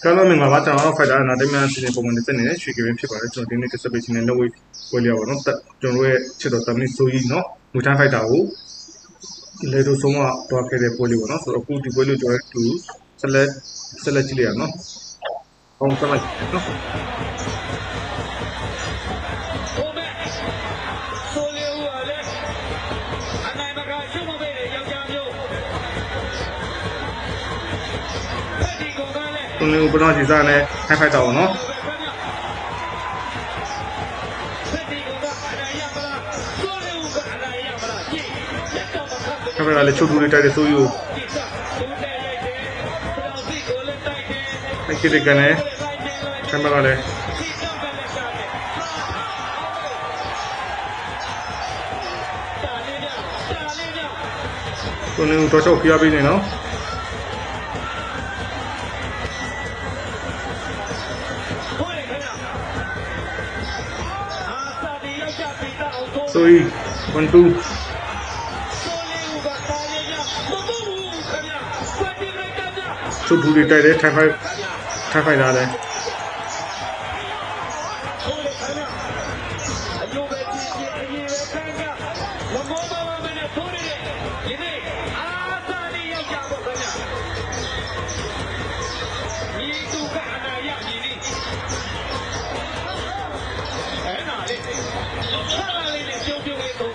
ကျွန်တော်မင်္ဂလာပါကျွန်တော်ဖိုက်တာနာတမန်စီစဉ်ပုံမှန်တက်နေတဲ့ရွှေကရင်ဖြစ်ပါတယ်ကျွန်တော်ဒီနေ့ distribution နဲ့ network ပွဲလျော်ပါတော့တက်ကျွန်တော်ရဲ့ချစ်တော်တမင်းဆိုကြီးเนาะမူတန်းဖိုက်တာကိုလေတို့ဆုံးမတော့ခဲ့တဲ့ပွဲလေးပေါ့เนาะဆိုတော့အခုဒီပွဲလေးကျွန်တော်တူ select select ကြည့်လိုက်ရအောင်เนาะအောင် select เนาะ ဟိုမဲ့ဆိုလျဦးကလည်းအနိုင်မကရှုံးမပေးတဲ့ယောက်ျား း သူမျိုးဘလော့ဂျီစာနဲ့ဟိုက်ဖိုက်တာပေါ့နော်ခါကလည်းချုပ်ထူလေးတိုက်တယ်ဆိုယူအဲ့ဒီကနေ့ခါကလည်းကိုနေတော့ချောက်ပြပေးနေနော် Soy, one, two. Chụp bụi tay đấy, thay phải, thay phải ra đây.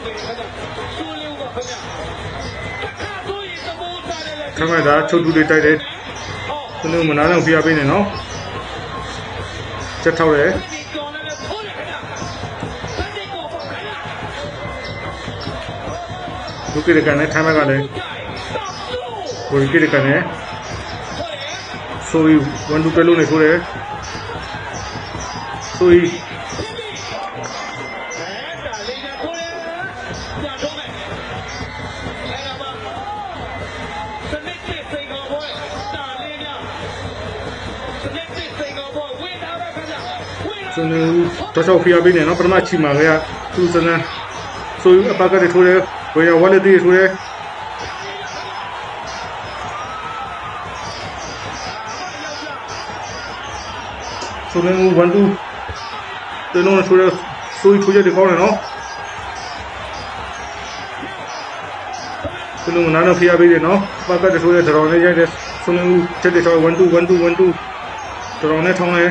ခင်ဗျာဆိုလေးဦးကခင်ဗျာတခါဆိုရင်သဘောထားတယ်လေထိုက်ဖိုက်တာချုပ်ထူလေးတိုက်တဲ့ဟောသူတို့မနာတော့ပြရပေးနေနော်ချက်ထောက်တယ်ဒီကောင်လည်းထိုးရခင်ဗျာဖက်ဒီကိုပေါ့ခင်ဗျာဒုက္ခိတကန်နဲ့ထိုင်းဘက်ကလည်းကြိုက်တော့လို့ကိုရီကိတကန်နဲ့ထိုးတယ်ဆိုရီဝန်တူကလုံးနဲ့ဆိုတယ်ဆိုရီ ကြာတော့မယ်အဲ့ဒါမှစနစ်တစ်စိန်ကောင်ဘွဲတာလေးများစနစ်တစ်စိန်ကောင်ဘွဲဝင်တာပဲခင်ဗျာဝင်တာစနေဦးတော့တော့ပြရပေးနေနော်ပထမချီမာကသူစနန်ဆိုရီအပကတည်းထိုးတယ်ဝေရဝါလက်တီထိုးတယ်ဆိုနေဦးဝန်တူတေလုံးနဲ့ထိုးတယ်ဆိုရီထိုးချက်တွေကောင်းတယ်နော် သူတို့နားတော့ဖျားပေးတယ်နော်ပကတည်းထိုးတယ်ဒရောင်းနဲ့ရိုက်တယ်ဆိုနေဦးချက်တွေတော့1 2 1 2 1 2ဒရောင်းနဲ့ထောင်းတယ်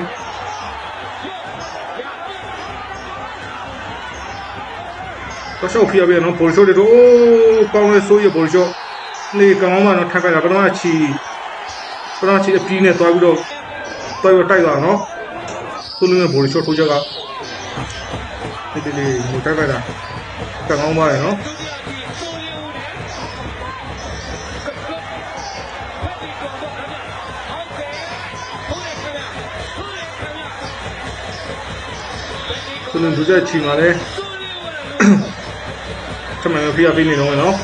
တော့ရှောက်ပြရပြနော်ဘော်ရှိုးတွေတော့အိုးကောင်းလဲဆိုးရဘော်ရှိုးနေကောင်းမှတော့ထပ်ကြတာပထမချီပထမချီအပြီးနဲ့သွားပြီးတော့တော်ရတိုက်သွားနော်သူလုံးရဲ့ဘော်ရှိုးထိုးချက်ကဒီဒီလေးမတိုက်ပါတာကောင်းပါရဲ့နော် သူလုံးဒုချက်ချီမှာလဲထမန်ပြရပေးနေတော့နော်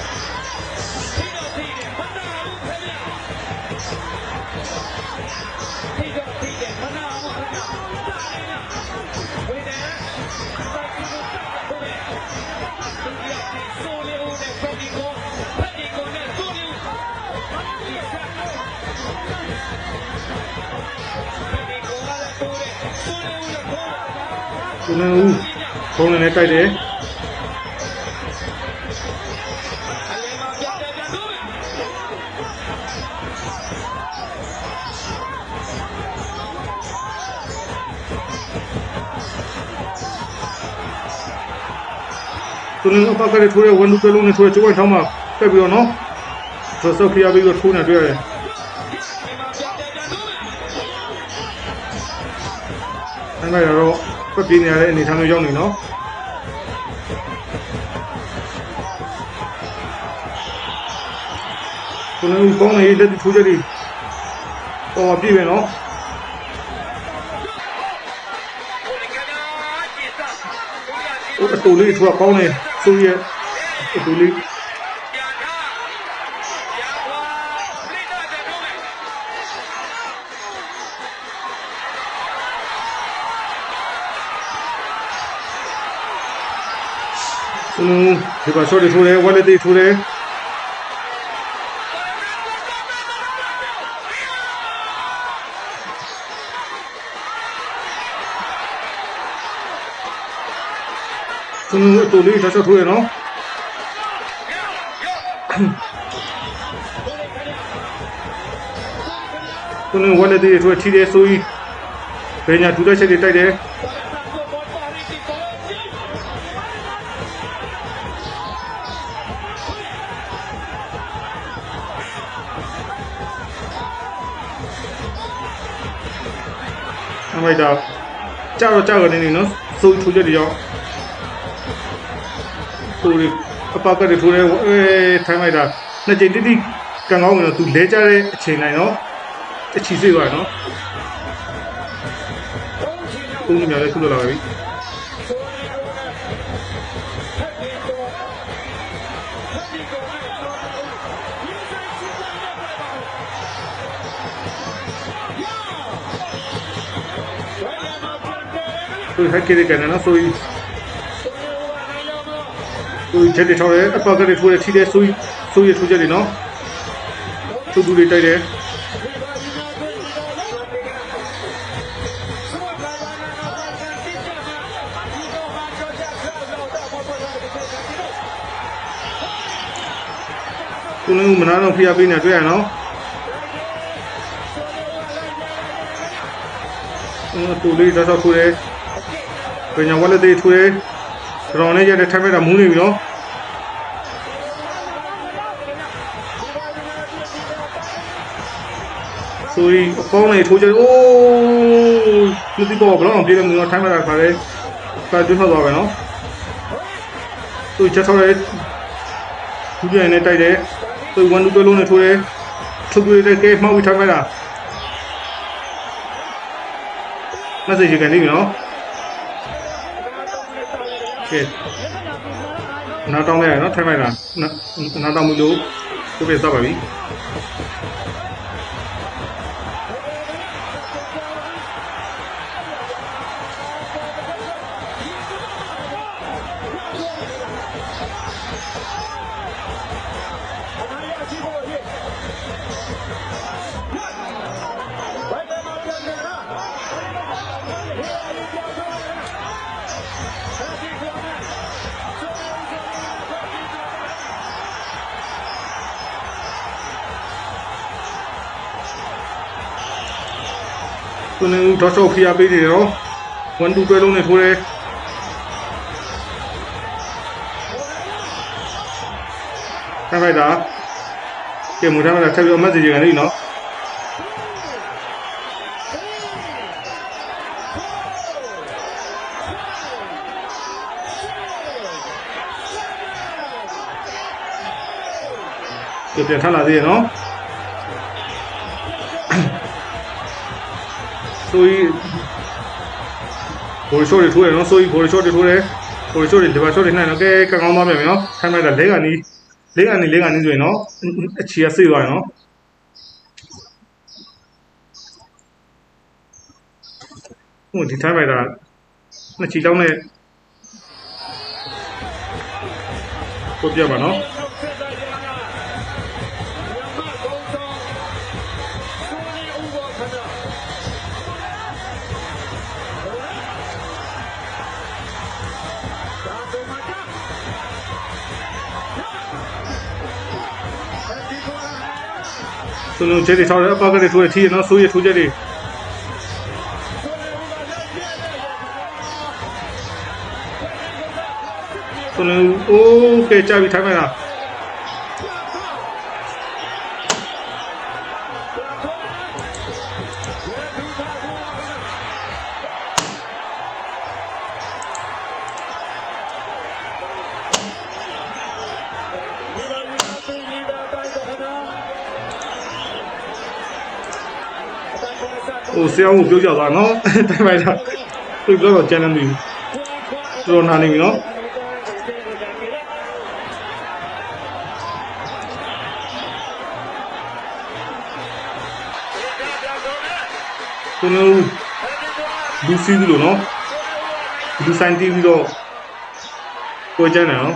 သူလုံးဖုန်းနဲ့တိုက်တယ်သူလုံးအပကတည်းထိုးတဲ့ဝန်တူကလုံးနဲ့ထိုးတဲ့ချိုးဝိုင်းထောင်းမှာတက်ပြီးတော့နော်ဆိုဆောက်ပြရပြီးတော့ထိုးနေတွေ့ရတယ် အဲ့ဒါတော့ပပြင်းနေရတဲ့အနေထားမျိုးရောက်နေနော်သူလုံးကောင်းနေလက်ထိုးချက်တွေပေါ်ပြည့်ပဲနော်ဟိုအတူလေးထိုးကောင်းနေဆိုရအတူလေး 嗯，你把手里出来，我的得出来。嗯，独立他说出来了。不能我的得出来，提点收益，别人家住在这里带的。 ဆိုကြီးဘယ်ညာဒူတက်ချက်တွေတိုက်တယ်အမိုက်တော့ကြောက်တော့ကြောက်နေနေနော်စိုးထိုးချက်တွေရောက်ကိုရီအပကတွေထိုးတယ်အဲထိုင်းလိုက်တာနှစ်ကြိမ်တိတိကံကောင်းနေတော့သူလဲကြတဲ့အချိန်တိုင်းနော်အချီစိတ်သွားနော်ပုံညလည်းခုလိုလာပါ ပြီသူဟက်ကေကနေနော်ဆိုရင်သူချက်တွေထောက်တယ်အပကတွေထိုးတယ်ထီတယ်ဆိုရင်ဆိုရင်ထိုးချက်တွေနော်သူ့သူတွေတိုက်တယ်သူလည်းမနာတော့ဖိအားပေးနေတွေ့ရနော်အဲတူလေးတော့ထိုးတယ် ပညာဝက်လက်သေးထိုးတယ်ရောင်နဲ့ရတဲ့ထိုင်မဲ့တာမူးနေပြီနော်ဆိုရင်အပေါင်းလေးထိုးကြအိုးမသိတော့ဘလောက်အောင်ပြေးတယ်မလို့ထိုင်မဲ့တာခါလေခါတွန်းထွက်သွားပဲနော်သူချက်ထောက်တယ်ဒုတိယနဲ့တိုက်တယ်သူဝန်တူလုံးနဲ့ထိုးတယ်ထုတ်ပြတဲ့ကဲမှောက်ပြီးထားလိုက်တာမက်ဆေ့ချ်ကနေပြီနော် ကဲနားတောင်းလိုက်ရနော်ထိုင်လိုက်တာနားတောင်းမှုလို့ကိုပြသပါပြီ သူလည်းတော့တော့ဖိအားပေးတယ်နော်ဝန်တူတွဲလုံးနဲ့ထိုးတယ်ထိုင်လိုက်တာကဲမူထားမလားဆက်ပြီးအမတ်စီကနေနော်ကြပြန်ထလာသေးရနော် ဆိုရင်ဘော်ရှိုးတွေထိုးရနော်ဆိုရင်ဘော်ရှိုးတွေထိုးတယ်ဘော်ရှိုးတွေဒီဘာရှိုးတွေနိုင်တော့ကဲကကောင်းသွားပြန်ပြီနော်ထိုင်လိုက်တာလဲကနေလဲကနေလဲကနေဆိုရင်နော်အချီကစိတ်သွားရနော်ဟိုဒီထိုင်လိုက်တာနှစ်ချီတောင်းနဲ့ကိုပြပါနော် သူတို့ချက်တွေထောက်တယ်အပကတွေထိုးတယ်ထီးရနော်ဆိုးရထိုးချက်တွေသူတို့အိုးကဲကြပြီထိုင်မယ်လား ဟိုဆရာကိုပြောကြသွားနော်တိုင်ပိုင်တာသူပြောတော့ကျန်နေပြီတော်တော်နာနေပြီနော်သူတို့လူစီးဘူးလို့နော်လူဆိုင်တီးပြီးတော့ကိုကျန်တယ်နော်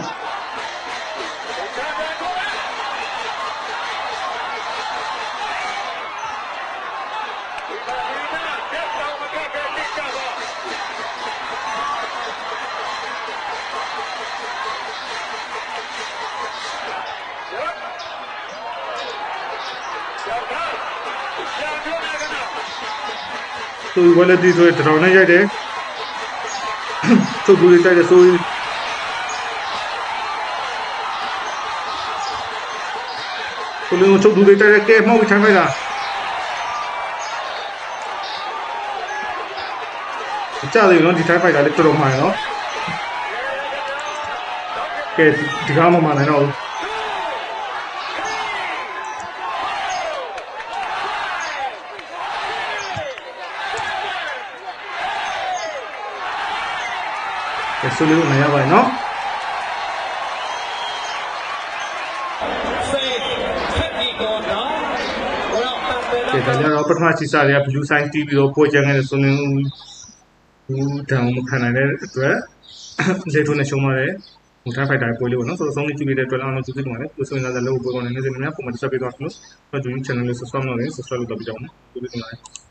ဆိုဝလက်ဒီဆိုတတော်နဲ့ရိုက်တယ်သူ့ကူလေးတိုက်တယ်ဆိုရင်ကိုလုံးချုပ်သူလေးတိုက်တယ်ကဲမှောက်ပြီးထိုင်လိုက်တာကြတယ်နော်ဒီ time fight ကလည်းတော်တော်မှန်နော်ကဲဒီကားမမှန်နိုင်တော့ဘူး ကဲဆိုလို့နိုင်ရပါတယ်နော် Say technical now. Well, that's ကဲဒါကြတော့ပထမချီစားတွေက blue sign တီးပြီးတော့ပေါ်ကြခဲ့တဲ့ဆိုရင်ဘူးတန်မခံနိုင်တဲ့အတွက်လေထုံးနဲ့ရှုံးပါတယ်ဟိုထားဖိုက်တာပေါ်လို့နော်ဆိုတော့ဆုံးလေးကြည့်ပြီးတဲ့အတွက်အောင်လို့ကြည့်ပြီးတော့လည်းကိုဆိုရင်လည်းလို့ပေါ်ကောင်းနေနေစနေများပုံမှန်တက်ပြီးတော့လို့တော့ဒီ channel လေး subscribe လုပ်ရင် subscribe လုပ်တော့ပြကြအောင်နော်ဒီလိုမျိုး